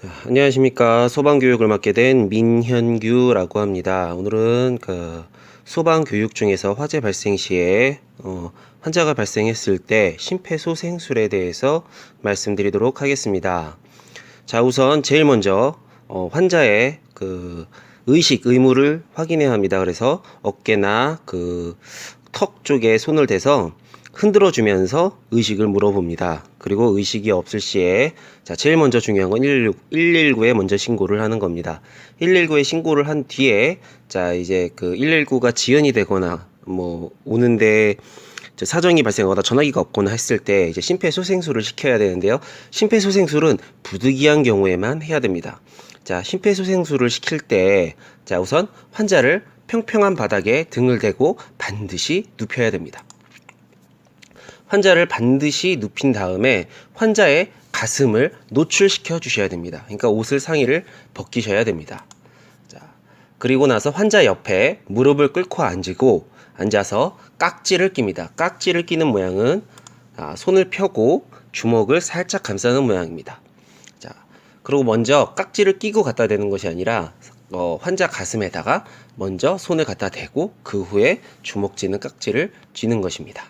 자, 안녕하십니까. 소방교육을 맡게 된 민현규라고 합니다. 오늘은 그 소방교육 중에서 화재 발생 시에 어, 환자가 발생했을 때 심폐소생술에 대해서 말씀드리도록 하겠습니다. 자, 우선 제일 먼저 어, 환자의 그 의식 의무를 확인해야 합니다. 그래서 어깨나 그 턱 쪽에 손을 대서 흔들어 주면서 의식을 물어봅니다. 그리고 의식이 없을 시에 자, 제일 먼저 중요한 건 119, 119에 먼저 신고를 하는 겁니다. 119에 신고를 한 뒤에 자, 이제 그 119가 지연이 되거나 뭐 오는데 저 사정이 발생하거나 전화기가 없거나 했을 때 이제 심폐소생술을 시켜야 되는데요. 심폐소생술은 부득이한 경우에만 해야 됩니다. 자, 심폐소생술을 시킬 때, 자, 우선 환자를 평평한 바닥에 등을 대고 반드시 눕혀야 됩니다. 환자를 반드시 눕힌 다음에 환자의 가슴을 노출시켜 주셔야 됩니다. 그러니까 옷을 상의를 벗기셔야 됩니다. 자, 그리고 나서 환자 옆에 무릎을 꿇고 앉고 앉아서 깍지를 낍니다. 깍지를 끼는 모양은 아, 손을 펴고 주먹을 살짝 감싸는 모양입니다. 자, 그리고 먼저 깍지를 끼고 갖다 대는 것이 아니라 어, 환자 가슴에다가 먼저 손을 갖다 대고 그 후에 주먹 쥐는 깍지를 쥐는 것입니다.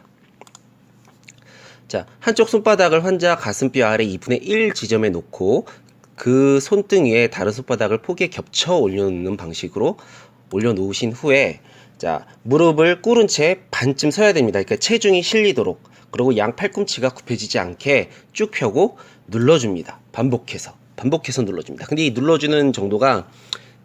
자, 한쪽 손바닥을 환자 가슴뼈 아래 2분의 1 지점에 놓고 그 손등 위에 다른 손바닥을 폭에 겹쳐 올려놓는 방식으로 올려놓으신 후에 자, 무릎을 꿇은 채 반쯤 서야 됩니다. 그러니까 체중이 실리도록. 그리고 양 팔꿈치가 굽혀지지 않게 쭉 펴고 눌러줍니다. 반복해서. 반복해서 눌러줍니다. 근데 이 눌러주는 정도가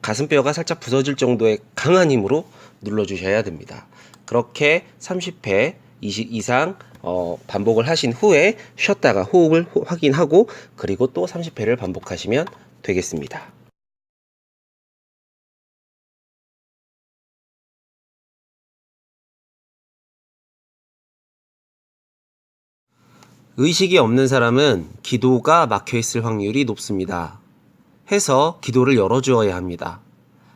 가슴뼈가 살짝 부서질 정도의 강한 힘으로 눌러주셔야 됩니다. 그렇게 30회 이상 어, 반복을 하신 후에 쉬었다가 호흡을 호- 확인하고 그리고 또 30회를 반복하시면 되겠습니다. 의식이 없는 사람은 기도가 막혀 있을 확률이 높습니다. 해서 기도를 열어 주어야 합니다.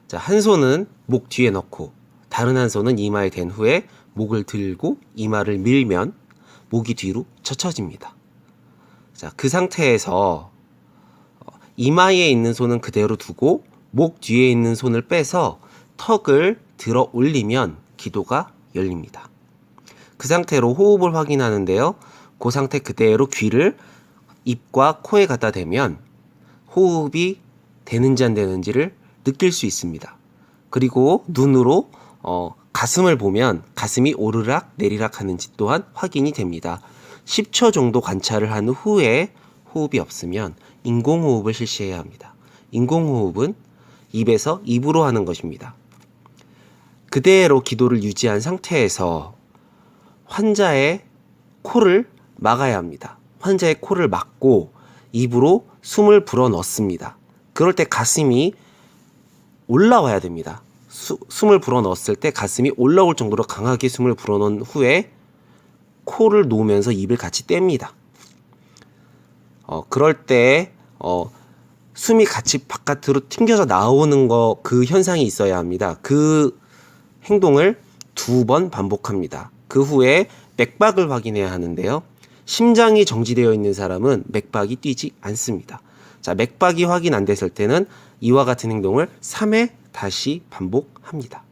자, 한 손은 목 뒤에 넣고 다른 한 손은 이마에 댄 후에 목을 들고 이마를 밀면 목이 뒤로 젖혀집니다. 자, 그 상태에서 어, 이마에 있는 손은 그대로 두고 목 뒤에 있는 손을 빼서 턱을 들어 올리면 기도가 열립니다. 그 상태로 호흡을 확인하는데요. 그 상태 그대로 귀를 입과 코에 갖다 대면 호흡이 되는지 안 되는지를 느낄 수 있습니다. 그리고 눈으로 어, 가슴을 보면 가슴이 오르락 내리락 하는지 또한 확인이 됩니다. 10초 정도 관찰을 한 후에 호흡이 없으면 인공호흡을 실시해야 합니다. 인공호흡은 입에서 입으로 하는 것입니다. 그대로 기도를 유지한 상태에서 환자의 코를 막아야 합니다. 환자의 코를 막고 입으로 숨을 불어 넣습니다. 그럴 때 가슴이 올라와야 됩니다. 수, 숨을 불어 넣었을 때 가슴이 올라올 정도로 강하게 숨을 불어 넣은 후에 코를 놓으면서 입을 같이 뗍니다. 어, 그럴 때 어, 숨이 같이 바깥으로 튕겨져 나오는 거 그 현상이 있어야 합니다. 그 행동을 두 번 반복합니다. 그 후에 맥박을 확인해야 하는데요. 심장이 정지되어 있는 사람은 맥박이 뛰지 않습니다. 자, 맥박이 확인 안 됐을 때는 이와 같은 행동을 3회 다시 반복합니다.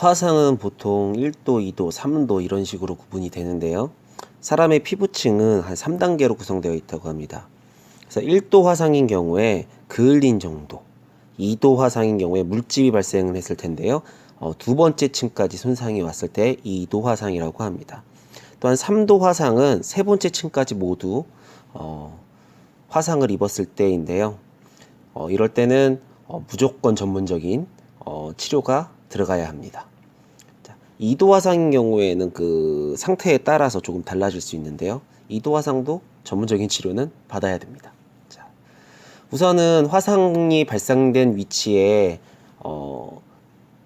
화상은 보통 1도, 2도, 3도 이런 식으로 구분이 되는데요. 사람의 피부층은 한 3단계로 구성되어 있다고 합니다. 그래서 1도 화상인 경우에 그을린 정도, 2도 화상인 경우에 물집이 발생을 했을 텐데요. 어, 두 번째 층까지 손상이 왔을 때 2도 화상이라고 합니다. 또한 3도 화상은 세 번째 층까지 모두 어, 화상을 입었을 때인데요. 어, 이럴 때는 어, 무조건 전문적인 어, 치료가 들어가야 합니다. 자, 2도 화상인 경우에는 그 상태에 따라서 조금 달라질 수 있는데요. 2도 화상도 전문적인 치료는 받아야 됩니다. 자, 우선은 화상이 발생된 위치에 어,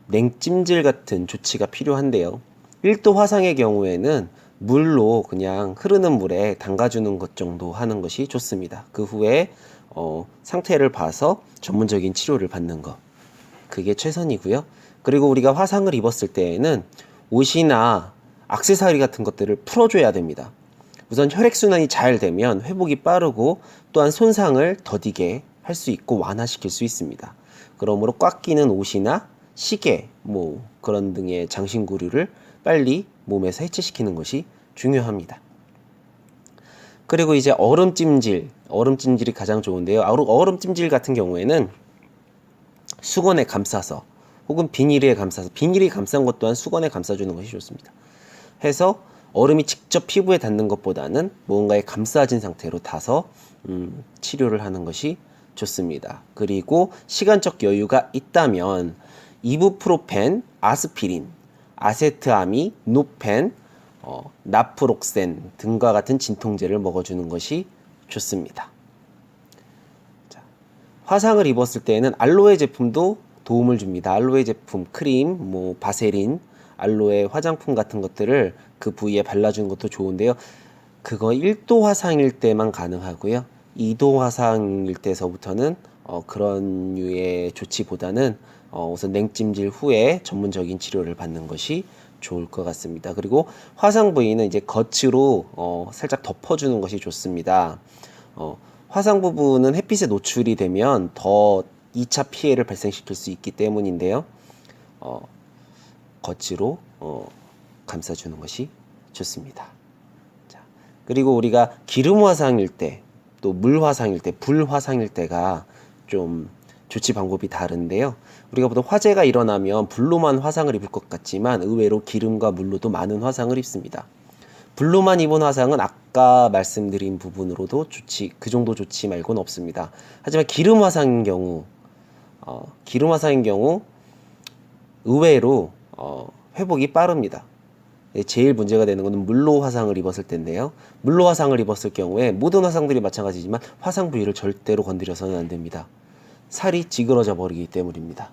냉찜질 같은 조치가 필요한데요. 1도 화상의 경우에는 물로 그냥 흐르는 물에 담가주는 것 정도 하는 것이 좋습니다. 그 후에 어, 상태를 봐서 전문적인 치료를 받는 것 그게 최선이고요. 그리고 우리가 화상을 입었을 때에는 옷이나 액세서리 같은 것들을 풀어줘야 됩니다. 우선 혈액순환이 잘 되면 회복이 빠르고 또한 손상을 더디게 할 수 있고 완화시킬 수 있습니다. 그러므로 꽉 끼는 옷이나 시계, 뭐 그런 등의 장신구류를 빨리 몸에서 해체시키는 것이 중요합니다. 그리고 이제 얼음 찜질, 얼음 찜질이 가장 좋은데요. 얼음- 얼음 찜질 같은 경우에는 수건에 감싸서 혹은 비닐에 감싸서 비닐이 감싼 것 또한 수건에 감싸주는 것이 좋습니다. 해서 얼음이 직접 피부에 닿는 것보다는 무언가에 감싸진 상태로 타서 음, 치료를 하는 것이 좋습니다. 그리고 시간적 여유가 있다면 이부프로펜, 아스피린, 아세트아미, 노펜, 어, 나프록센 등과 같은 진통제를 먹어주는 것이 좋습니다. 자, 화상을 입었을 때에는 알로에 제품도 도움을 줍니다. 알로에 제품, 크림, 뭐 바세린, 알로에 화장품 같은 것들을 그 부위에 발라주는 것도 좋은데요. 그거 1도 화상일 때만 가능하고요. 2도 화상일 때서부터는 어, 그런 류의 조치보다는 어, 우선 냉찜질 후에 전문적인 치료를 받는 것이 좋을 것 같습니다. 그리고 화상 부위는 이제 겉으로 어, 살짝 덮어주는 것이 좋습니다. 어, 화상 부분은 햇빛에 노출이 되면 더 2차 피해를 발생시킬 수 있기 때문인데요. 어, 겉으로 어, 감싸주는 것이 좋습니다. 자, 그리고 우리가 기름 화상일 때, 또 물 화상일 때, 불 화상일 때가 좀 조치 방법이 다른데요. 우리가 보통 화재가 일어나면 불로만 화상을 입을 것 같지만 의외로 기름과 물로도 많은 화상을 입습니다. 불로만 입은 화상은 아까 말씀드린 부분으로도 좋지 그 정도 좋지 말고는 없습니다. 하지만 기름 화상인 경우, 어, 기름 화상인 경우 의외로 어, 회복이 빠릅니다. 예, 제일 문제가 되는 것은 물로 화상을 입었을 텐데요. 물로 화상을 입었을 경우에 모든 화상들이 마찬가지지만 화상 부위를 절대로 건드려서는 안 됩니다. 살이 찌그러져 버리기 때문입니다.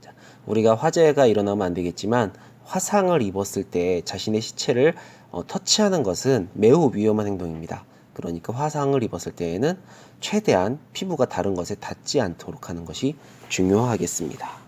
자, 우리가 화재가 일어나면 안 되겠지만 화상을 입었을 때 자신의 시체를 어, 터치하는 것은 매우 위험한 행동입니다. 그러니까 화상을 입었을 때에는 최대한 피부가 다른 것에 닿지 않도록 하는 것이 중요하겠습니다.